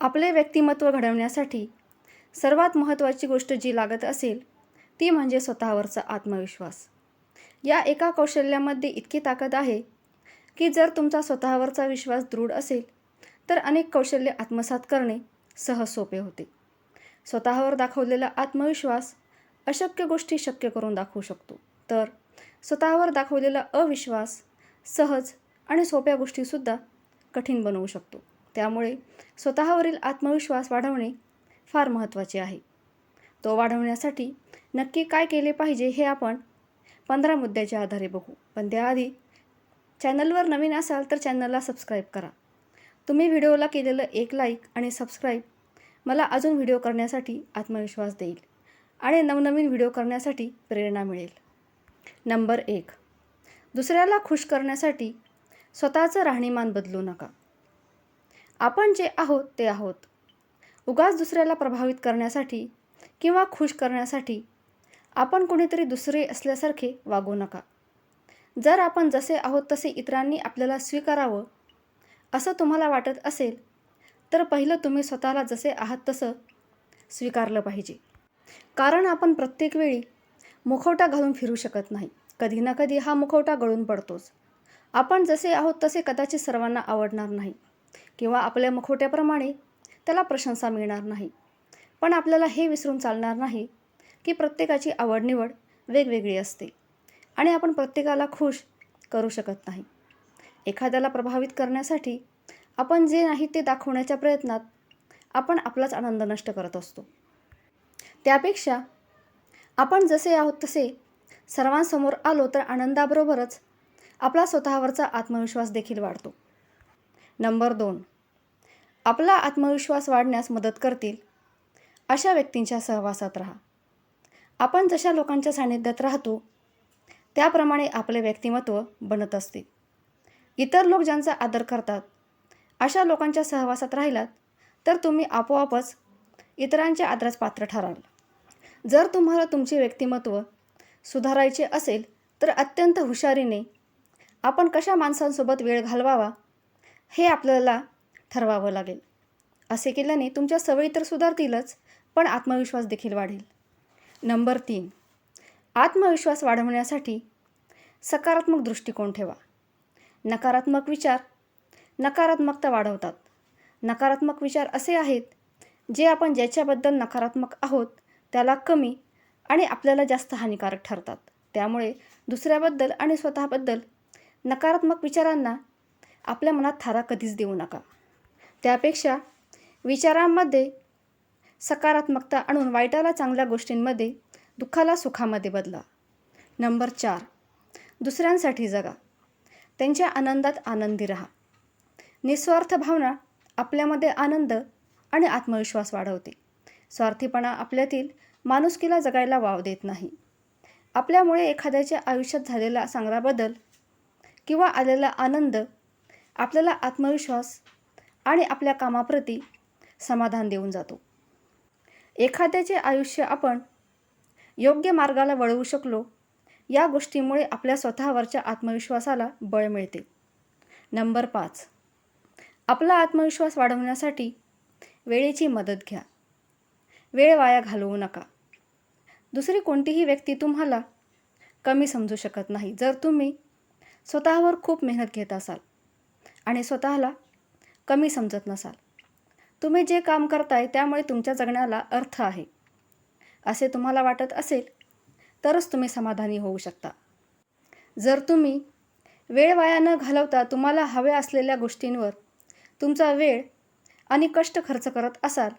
आपले व्यक्तिमत्व घडवण्यासाठी सर्वात महत्त्वाची गोष्ट जी लागत असेल ती म्हणजे स्वतःवरचा आत्मविश्वास. या एका कौशल्यामध्ये इतकी ताकद आहे की जर तुमचा स्वतःवरचा विश्वास दृढ असेल तर अनेक कौशल्य आत्मसात करणे सहज सोपे होते. स्वतःवर दाखवलेला आत्मविश्वास अशक्य गोष्टी शक्य करून दाखवू शकतो. तर स्वतःवर दाखवलेला अविश्वास सहज आणि सोप्या गोष्टीसुद्धा कठीण बनवू शकतो. त्यामुळे स्वतःवरील आत्मविश्वास वाढवणे फार महत्त्वाचे आहे. तो वाढवण्यासाठी नक्की काय केले पाहिजे हे आपण पंधरा मुद्द्याच्या आधारे बघू. पण त्याआधी चॅनलवर नवीन असाल तर चॅनलला सबस्क्राईब करा. तुम्ही व्हिडिओला केलेलं एक लाईक आणि सबस्क्राईब मला अजून व्हिडिओ करण्यासाठी आत्मविश्वास देईल आणि नवनवीन व्हिडिओ करण्यासाठी प्रेरणा मिळेल. नंबर एक. दुसऱ्याला खुश करण्यासाठी स्वतःचं राहणीमान बदलू नका. आपण जे आहोत ते आहोत. उगाच दुसऱ्याला प्रभावित करण्यासाठी किंवा खुश करण्यासाठी आपण कोणीतरी दुसरे असल्यासारखे वागू नका. जर आपण जसे आहोत तसे इतरांनी आपल्याला स्वीकारावं असं तुम्हाला वाटत असेल तर पहिलं तुम्ही स्वतःला जसे आहात तसं स्वीकारलं पाहिजे. कारण आपण प्रत्येक वेळी मुखवटा घालून फिरू शकत नाही. कधी ना कधी हा मुखवटा गळून पडतोच. आपण जसे आहोत तसे कदाचित सर्वांना आवडणार नाही. किंवा आपल्या मखोट्याप्रमाणे त्याला प्रशंसा मिळणार नाही. पण आपल्याला हे विसरून चालणार नाही की प्रत्येकाची आवडनिवड वेगवेगळी असते आणि आपण प्रत्येकाला खुश करू शकत नाही. एखाद्याला प्रभावित करण्यासाठी आपण जे नाही ते दाखवण्याच्या प्रयत्नात आपण आपलाच आनंद नष्ट करत असतो. त्यापेक्षा आपण जसे आहोत तसे सर्वांसमोर आलो तर आनंदाबरोबरच आपला स्वतःवरचा आत्मविश्वास देखील वाढतो. नंबर दोन. आपला आत्मविश्वास वाढण्यास मदत करतील. अशा व्यक्तींच्या सहवासात राहा. आपण जशा लोकांच्या सानिध्यात राहतो त्याप्रमाणे आपले व्यक्तिमत्व बनत असते. इतर लोक ज्यांचा आदर करतात अशा लोकांच्या सहवासात राहिलात तर तुम्ही आपोआपच इतरांच्या आदरास पात्र ठराल. जर तुम्हाला तुमचे व्यक्तिमत्व सुधारायचे असेल तर अत्यंत हुशारीने आपण कशा माणसांसोबत वेळ घालवावा हे आपल्याला ठरवावं लागेल. असे केल्याने तुमच्या सवयी तर सुधारतीलच पण आत्मविश्वास देखील वाढेल. नंबर तीन. आत्मविश्वास वाढवण्यासाठी सकारात्मक दृष्टिकोन ठेवा. नकारात्मक विचार नकारात्मकता वाढवतात. नकारात्मक विचार असे आहेत जे आपण ज्याच्याबद्दल नकारात्मक आहोत त्याला कमी आणि आपल्याला जास्त हानिकारक ठरतात. त्यामुळे दुसऱ्याबद्दल आणि स्वतःबद्दल नकारात्मक विचारांना आपल्या मनात थारा कधीच देऊ नका. त्यापेक्षा विचारांमध्ये सकारात्मकता आणून वाईटाला चांगल्या गोष्टींमध्ये दुःखाला सुखामध्ये बदला. नंबर चार. दुसऱ्यांसाठी जगा. त्यांच्या आनंदात आनंदी राहा. निस्वार्थ भावना आपल्यामध्ये आनंद आणि आत्मविश्वास वाढवते. स्वार्थीपणा आपल्यातील माणुसकीला जगायला वाव देत नाही. आपल्यामुळे एखाद्याच्या आयुष्यात झालेला चांगला बदल किंवा आलेला आनंद आपल्याला आत्मविश्वास आणि आपल्या कामाप्रती समाधान देऊन जातो. एखाद्याचे आयुष्य आपण योग्य मार्गाला वळवू शकलो या गोष्टीमुळे आपल्या स्वतःवरच्या आत्मविश्वासाला बळ मिळते. नंबर पाच. आपला आत्मविश्वास वाढवण्यासाठी वेळेची मदत घ्या. वेळ वाया घालवू नका. दुसरी कोणतीही व्यक्ती तुम्हाला कमी समजू शकत नाही. जर तुम्ही स्वतःवर खूप मेहनत घेत असाल आणि स्वतःला कमी समजत नसाल. तुम्ही जे काम करताय त्यामुळे तुमच्या जगण्याला अर्थ आहे. असे तुम्हाला वाटत असेल तरच तुम्ही समाधानी होऊ शकता. जर तुम्ही वेळ वाया न घालवता तुम्हाला हव्या असलेल्या गोष्टींवर तुमचा वेळ आणि कष्ट खर्च करत असाल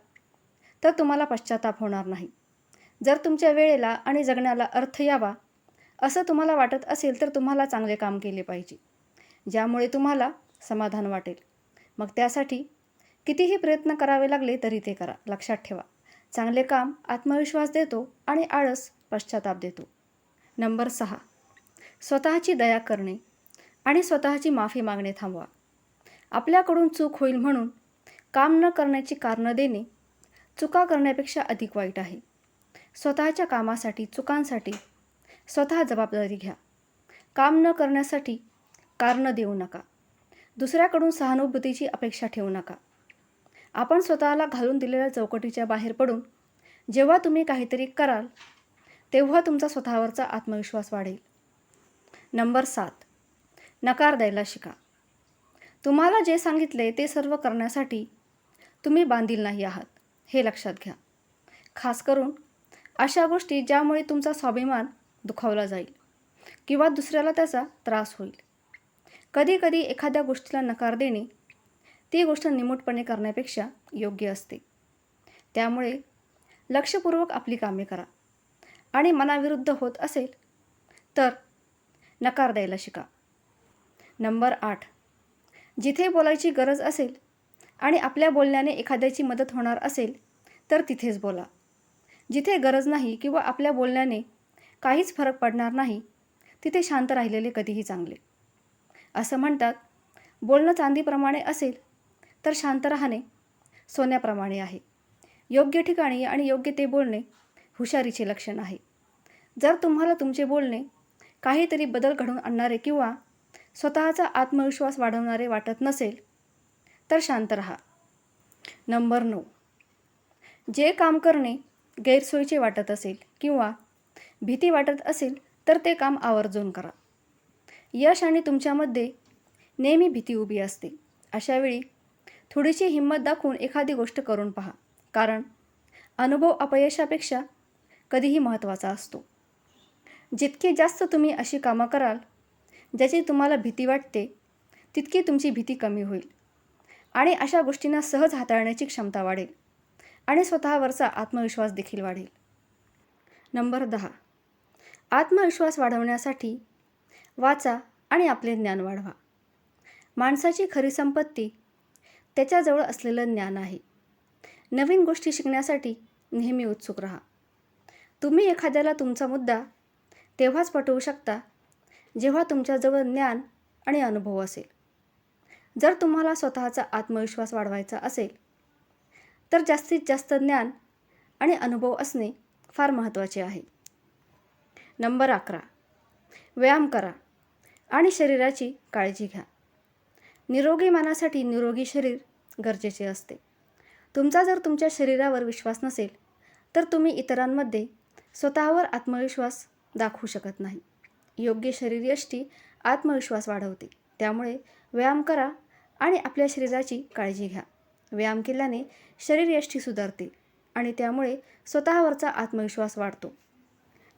तर तुम्हाला पश्चाताप होणार नाही. जर तुमच्या वेळेला आणि जगण्याला अर्थ यावा असं तुम्हाला वाटत असेल तर तुम्हाला चांगले काम केले पाहिजे ज्यामुळे तुम्हाला समाधान वाटेल. मग त्यासाठी कितीही प्रयत्न करावे लागले तरी ते करा. लक्षात ठेवा. चांगले काम आत्मविश्वास देतो आणि आळस पश्चाताप देतो. नंबर सहा. स्वतःची दया करणे आणि स्वतःची माफी मागणे थांबवा. आपल्याकडून चूक होईल म्हणून काम न करण्याची कारणं देणे चुका करण्यापेक्षा अधिक वाईट आहे. स्वतःच्या कामासाठी चुकांसाठी स्वतः जबाबदारी घ्या. काम न करण्यासाठी कारणं देऊ नका. दुसऱ्याकडून सहानुभूतीची अपेक्षा ठेवू नका. आपण स्वतःला घालून दिलेल्या चौकटीच्या बाहेर पडून जेव्हा तुम्ही काहीतरी कराल तेव्हा तुमचा स्वतःवरचा आत्मविश्वास वाढेल. नंबर सात. नकार द्यायला शिका. तुम्हाला जे सांगितले ते सर्व करण्यासाठी तुम्ही बांधील नाही आहात हे लक्षात घ्या. खास करून अशा गोष्टी ज्यामुळे तुमचा स्वाभिमान दुखावला जाईल किंवा दुसऱ्याला त्याचा त्रास होईल. कधीकधी एखाद्या गोष्टीला नकार देणे ती गोष्ट निमूटपणे करण्यापेक्षा योग्य असते. त्यामुळे लक्षपूर्वक आपली कामे करा आणि मनाविरुद्ध होत असेल तर नकार द्यायला शिका. नंबर आठ. जिथे बोलायची गरज असेल आणि आपल्या बोलण्याने एखाद्याची मदत होणार असेल तर तिथेच बोला. जिथे गरज नाही किंवा आपल्या बोलण्याने काहीच फरक पडणार नाही तिथे शांत राहिलेले कधीही चांगले. असं म्हणतात. बोलणं चांदीप्रमाणे असेल तर शांत राहणे सोन्याप्रमाणे आहे. योग्य ठिकाणी आणि योग्य ते बोलणे हुशारीचे लक्षण आहे. जर तुम्हाला तुमचे बोलणे काहीतरी बदल घडवून आणणारे किंवा स्वतःचा आत्मविश्वास वाढवणारे वाटत नसेल तर शांत रहा. नंबर नऊ. जे काम करणे गैरसोयीचे वाटत असेल किंवा भीती वाटत असेल तर ते काम आवर्जून करा. यश आणि तुमच्यामध्ये नेहमी भीती उभी असते. अशावेळी थोडीशी हिंमत दाखवून एखादी गोष्ट करून पहा. कारण अनुभव अपयशापेक्षा कधीही महत्त्वाचा असतो. जितके जास्त तुम्ही अशी कामं कराल ज्याची तुम्हाला भीती वाटते तितकी तुमची भीती कमी होईल. आणि अशा गोष्टींना सहज हाताळण्याची क्षमता वाढेल आणि स्वतःवरचा आत्मविश्वास देखील वाढेल. नंबर दहा. आत्मविश्वास वाढवण्यासाठी वाचा आणि आपले ज्ञान वाढवा. माणसाची खरी संपत्ती त्याच्याजवळ असलेलं ज्ञान आहे. नवीन गोष्टी शिकण्यासाठी नेहमी उत्सुक राहा. तुम्ही एखाद्याला तुमचा मुद्दा तेव्हाच पटवू शकता जेव्हा तुमच्याजवळ ज्ञान आणि अनुभव असेल. जर तुम्हाला स्वतःचा आत्मविश्वास वाढवायचा असेल तर जास्तीत जास्त ज्ञान आणि अनुभव असणे फार महत्त्वाचे आहे. नंबर अकरा. व्यायाम करा. आणि शरीराची काळजी घ्या. निरोगी मानासाठी निरोगी शरीर गरजेचे असते. तुमचा जर तुमच्या शरीरावर विश्वास नसेल तर तुम्ही इतरांमध्ये स्वतःवर आत्मविश्वास दाखवू शकत नाही. योग्य शरीरयष्टी आत्मविश्वास वाढवते. त्यामुळे व्यायाम करा आणि आपल्या शरीराची काळजी घ्या. व्यायाम केल्याने शरीरयष्टी सुधारते आणि त्यामुळे स्वतःवरचा आत्मविश्वास वाढतो.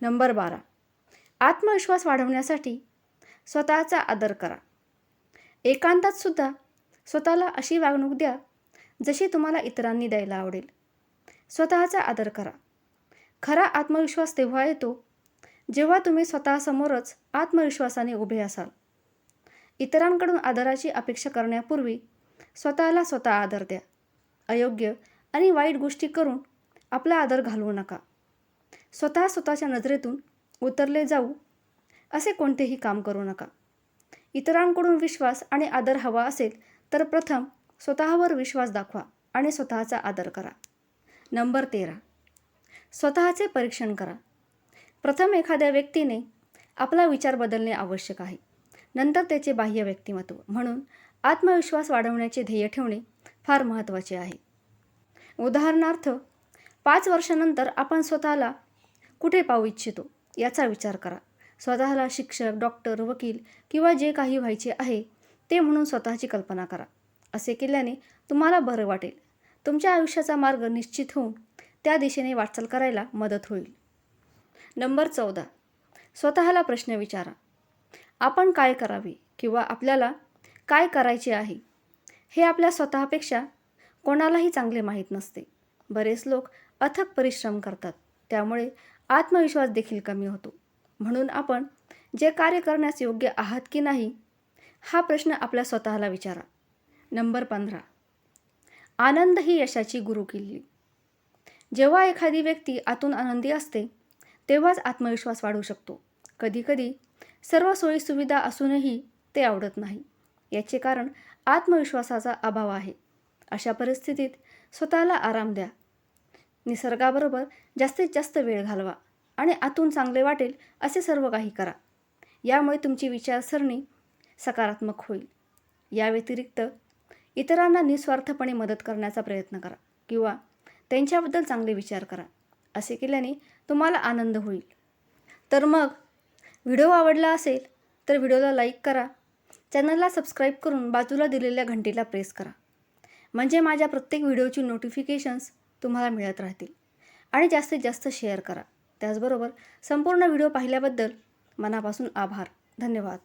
नंबर बारा. आत्मविश्वास वाढवण्यासाठी स्वतःचा आदर करा. एकांतात सुद्धा स्वतःला अशी वागणूक द्या जशी तुम्हाला इतरांनी द्यायला आवडेल. स्वतःचा आदर करा. खरा आत्मविश्वास तेव्हा येतो जेव्हा तुम्ही स्वतःसमोरच आत्मविश्वासाने उभे असाल. इतरांकडून आदराची अपेक्षा करण्यापूर्वी स्वतःला स्वतः आदर द्या. अयोग्य आणि वाईट गोष्टी करून आपला आदर घालवू नका. स्वतः स्वतःच्या नजरेतून उतरले जाऊ असे कोणतेही काम करू नका. इतरांकडून विश्वास आणि आदर हवा असेल तर प्रथम स्वतःवर विश्वास दाखवा आणि स्वतःचा आदर करा. नंबर तेरा. स्वतःचे परीक्षण करा. प्रथम एखाद्या व्यक्तीने आपला विचार बदलणे आवश्यक आहे. नंतर त्याचे बाह्य व्यक्तिमत्व म्हणून आत्मविश्वास वाढवण्याचे ध्येय ठेवणे फार महत्त्वाचे आहे. उदाहरणार्थ पाच वर्षानंतर आपण स्वतःला कुठे पाहू इच्छितो याचा विचार करा. स्वतःला शिक्षक डॉक्टर वकील किंवा जे काही व्हायचे आहे ते म्हणून स्वतःची कल्पना करा. असे केल्याने तुम्हाला बरं वाटेल. तुमच्या आयुष्याचा मार्ग निश्चित होऊन त्या दिशेने वाटचाल करायला मदत होईल. नंबर चौदा. स्वतःला प्रश्न विचारा. आपण काय करावे किंवा आपल्याला काय करायचे आहे हे आपल्या स्वतःपेक्षा कोणालाही चांगले माहीत नसते. बरेच लोक अथक परिश्रम करतात त्यामुळे आत्मविश्वास देखील कमी होतो. म्हणून आपण जे कार्य करण्यास योग्य आहात की नाही हा प्रश्न आपल्या स्वतःला विचारा. नंबर पंधरा. आनंद ही यशाची गुरु किल्ली जेव्हा एखादी व्यक्ती आतून आनंदी असते तेव्हाच आत्मविश्वास वाढू शकतो. कधीकधी सर्व सोयीसुविधा असूनही ते आवडत नाही. याचे कारण आत्मविश्वासाचा अभाव आहे. अशा परिस्थितीत स्वतःला आराम द्या. निसर्गाबरोबर जास्तीत जास्त वेळ घालवा. आणि आतून चांगले वाटेल असे सर्व काही करा. यामुळे तुमची विचारसरणी सकारात्मक होईल. या व्यतिरिक्त इतरांना निस्वार्थपणे मदत करण्याचा प्रयत्न करा किंवा त्यांच्याबद्दल चांगले विचार करा असे केल्याने तुम्हाला आनंद होईल. तर मग व्हिडिओ आवडला असेल तर व्हिडिओला लाईक करा. चॅनलला सबस्क्राईब करून बाजूला दिलेल्या घंटीला प्रेस करा. म्हणजे माझ्या प्रत्येक व्हिडिओची नोटिफिकेशन्स तुम्हाला मिळत राहतील आणि जास्तीत जास्त शेअर करा. त्याचबरोबर संपूर्ण व्हिडिओ पाहिल्याबद्दल मनापासून आभार. धन्यवाद.